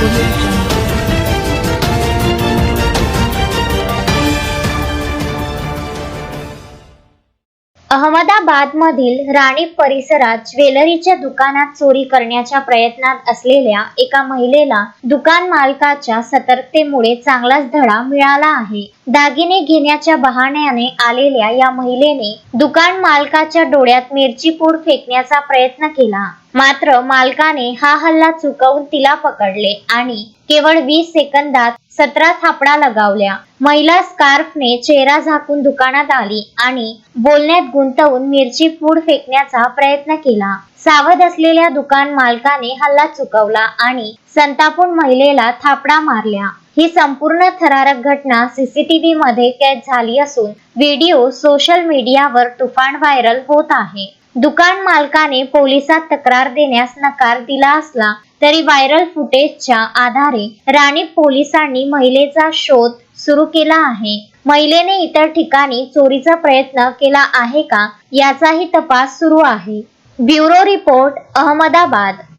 Revolution. Ahmedabad मधील राणी परिसरात ज्वेलरीच्या दुकानात चोरी करण्याच्या प्रयत्नात असलेल्या एका महिलेला दुकान मालकाच्या सतर्कतेमुळे चांगलाच धडा मिळाला आहे. दागिने घेण्याच्या बहाण्याने आलेल्या या महिलेने दुकान मालकाच्या डोळ्यात मिरची पूड फेकण्याचा प्रयत्न केला. मात्र मालकाने हा हल्ला चुकवून तिला पकडले आणि केवळ वीस सेकंदात सतरा थापडा लगावल्या. महिला स्कार्फने चेहरा झाकून दुकानात आली आणि बोलण्यात गुंतवून मिरची पूड फेकण्याचा प्रयत्न केला. सावध असलेल्या दुकान मालकाने हल्ला चुकवला आणि संतापून महिलेला थापडा मारल्या. ही संपूर्ण थरारक घटना सीसीटीव्ही मध्ये कैद झाली असून व्हिडिओ सोशल मीडियावर तुफान व्हायरल होत आहे. दुकान मालकाने पोलिसात तक्रार देण्यास नकार दिला असला तरी व्हायरल फुटेजच्या आधारे राणी पोलिसांनी महिलेचा शोध सुरू केला आहे. महिलेने इतर ठिकाणी चोरीचा प्रयत्न केला आहे का? याचाही तपास सुरू आहे. Bureau report Ahmedabad.